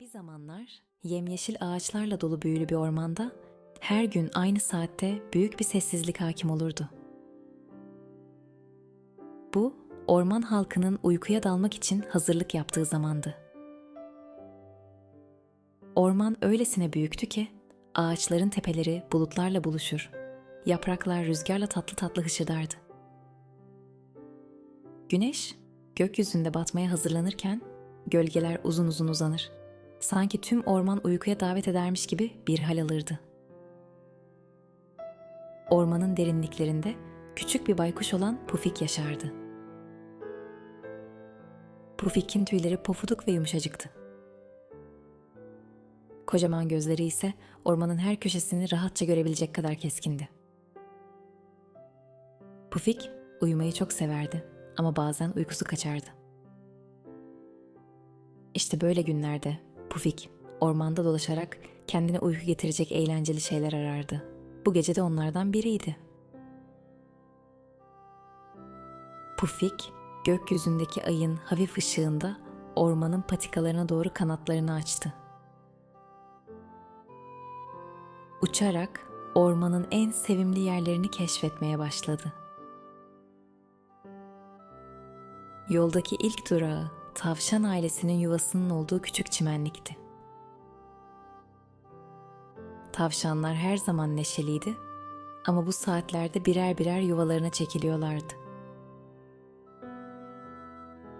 Bir zamanlar yemyeşil ağaçlarla dolu büyülü bir ormanda her gün aynı saatte büyük bir sessizlik hakim olurdu. Bu orman halkının uykuya dalmak için hazırlık yaptığı zamandı. Orman öylesine büyüktü ki ağaçların tepeleri bulutlarla buluşur. Yapraklar rüzgarla tatlı tatlı hışırdardı. Güneş gökyüzünde batmaya hazırlanırken gölgeler uzun uzun uzanır. Sanki tüm orman uykuya davet edermiş gibi bir hal alırdı. Ormanın derinliklerinde küçük bir baykuş olan Pufik yaşardı. Pufik'in tüyleri pofuduk ve yumuşacıktı. Kocaman gözleri ise ormanın her köşesini rahatça görebilecek kadar keskindi. Pufik uyumayı çok severdi ama bazen uykusu kaçardı. İşte böyle günlerde Pufik ormanda dolaşarak kendine uyku getirecek eğlenceli şeyler arardı. Bu gece de onlardan biriydi. Pufik gökyüzündeki ayın hafif ışığında ormanın patikalarına doğru kanatlarını açtı. Uçarak ormanın en sevimli yerlerini keşfetmeye başladı. Yoldaki ilk durağı tavşan ailesinin yuvasının olduğu küçük çimenlikti. Tavşanlar her zaman neşeliydi ama bu saatlerde birer birer yuvalarına çekiliyorlardı.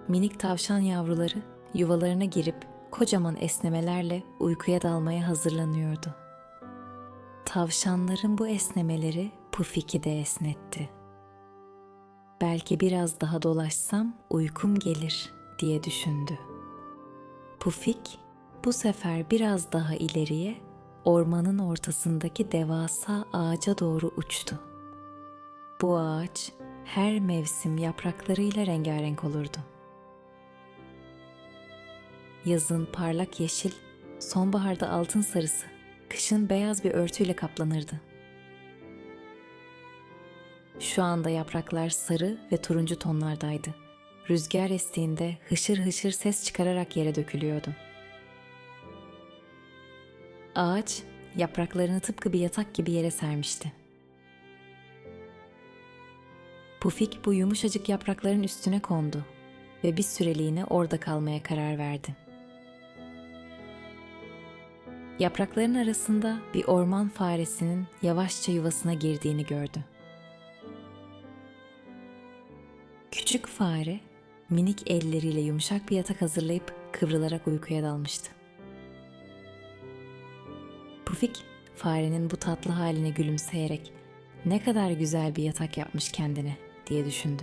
Minik tavşan yavruları yuvalarına girip kocaman esnemelerle uykuya dalmaya hazırlanıyordu. Tavşanların bu esnemeleri Pufik'i de esnetti. Belki biraz daha dolaşsam uykum gelir diye düşündü. Pufik bu sefer biraz daha ileriye ormanın ortasındaki devasa ağaca doğru uçtu. Bu ağaç her mevsim yapraklarıyla rengarenk olurdu. Yazın parlak yeşil, sonbaharda altın sarısı, kışın beyaz bir örtüyle kaplanırdı. Şu anda yapraklar sarı ve turuncu tonlardaydı. Rüzgar estiğinde hışır hışır ses çıkararak yere dökülüyordu. Ağaç yapraklarını tıpkı bir yatak gibi yere sermişti. Pufik bu yumuşacık yaprakların üstüne kondu ve bir süreliğine orada kalmaya karar verdi. Yaprakların arasında bir orman faresinin yavaşça yuvasına girdiğini gördü. Küçük fare minik elleriyle yumuşak bir yatak hazırlayıp kıvrılarak uykuya dalmıştı. Pufik farenin bu tatlı haline gülümseyerek ne kadar güzel bir yatak yapmış kendine diye düşündü.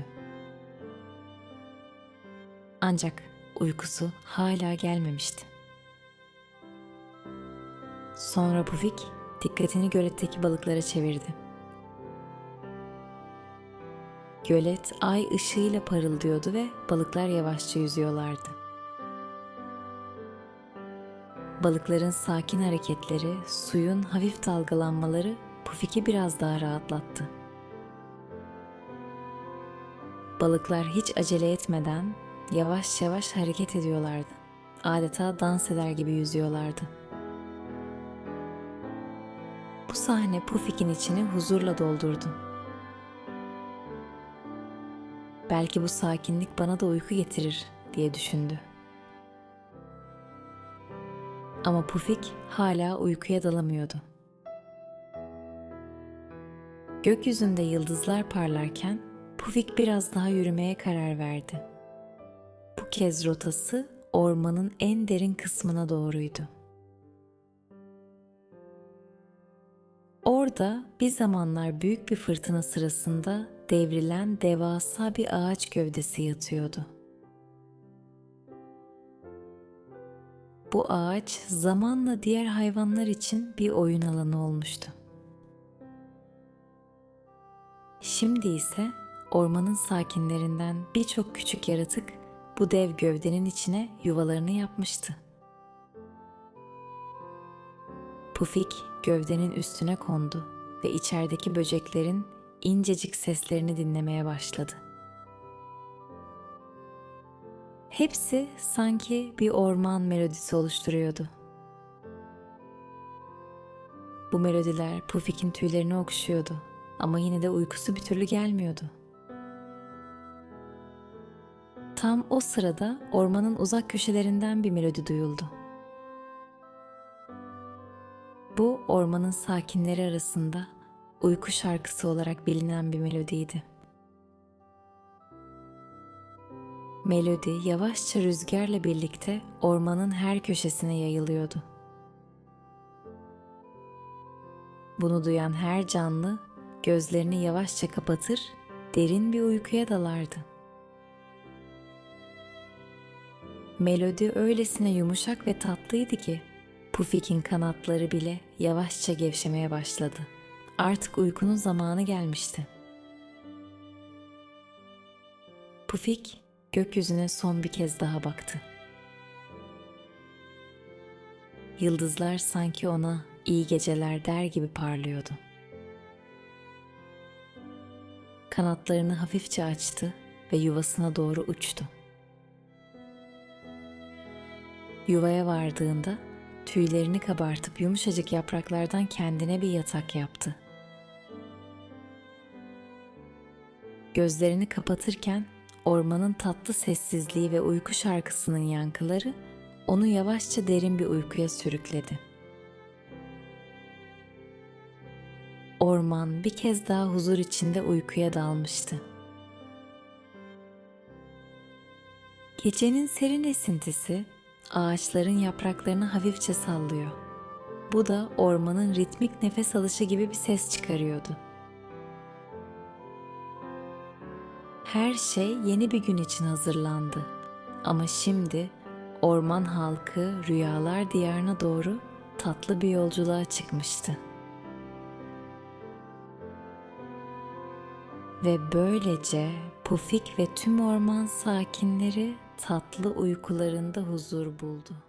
Ancak uykusu hala gelmemişti. Sonra Pufik dikkatini göletteki balıklara çevirdi. Gölet ay ışığıyla parıldıyordu ve balıklar yavaşça yüzüyorlardı. Balıkların sakin hareketleri, suyun hafif dalgalanmaları Pufik'i biraz daha rahatlattı. Balıklar hiç acele etmeden yavaş yavaş hareket ediyorlardı. Adeta dans eder gibi yüzüyorlardı. Bu sahne Pufik'in içini huzurla doldurdu. Belki bu sakinlik bana da uyku getirir diye düşündü. Ama Pufik hala uykuya dalamıyordu. Gökyüzünde yıldızlar parlarken Pufik biraz daha yürümeye karar verdi. Bu kez rotası ormanın en derin kısmına doğruydu. Orada bir zamanlar büyük bir fırtına sırasında devrilen devasa bir ağaç gövdesi yatıyordu. Bu ağaç zamanla diğer hayvanlar için bir oyun alanı olmuştu. Şimdi ise ormanın sakinlerinden birçok küçük yaratık bu dev gövdenin içine yuvalarını yapmıştı. Pufik gövdenin üstüne kondu ve içerideki böceklerin incecik seslerini dinlemeye başladı. Hepsi sanki bir orman melodisi oluşturuyordu. Bu melodiler Pufik'in tüylerini okşuyordu ama yine de uykusu bir türlü gelmiyordu. Tam o sırada ormanın uzak köşelerinden bir melodi duyuldu. Bu ormanın sakinleri arasında uyku şarkısı olarak bilinen bir melodiydi. Melodi yavaşça rüzgarla birlikte ormanın her köşesine yayılıyordu. Bunu duyan her canlı gözlerini yavaşça kapatır, derin bir uykuya dalardı. Melodi öylesine yumuşak ve tatlıydı ki Pufik'in kanatları bile yavaşça gevşemeye başladı. Artık uykunun zamanı gelmişti. Pufik gökyüzüne son bir kez daha baktı. Yıldızlar sanki ona iyi geceler der gibi parlıyordu. Kanatlarını hafifçe açtı ve yuvasına doğru uçtu. Yuvaya vardığında tüylerini kabartıp yumuşacık yapraklardan kendine bir yatak yaptı. Gözlerini kapatırken ormanın tatlı sessizliği ve uyku şarkısının yankıları onu yavaşça derin bir uykuya sürükledi. Orman bir kez daha huzur içinde uykuya dalmıştı. Gecenin serin esintisi ağaçların yapraklarını hafifçe sallıyor. Bu da ormanın ritmik nefes alışı gibi bir ses çıkarıyordu. Her şey yeni bir gün için hazırlandı. Ama şimdi orman halkı rüyalar diyarına doğru tatlı bir yolculuğa çıkmıştı. Ve böylece Pufik ve tüm orman sakinleri tatlı uykularında huzur buldu.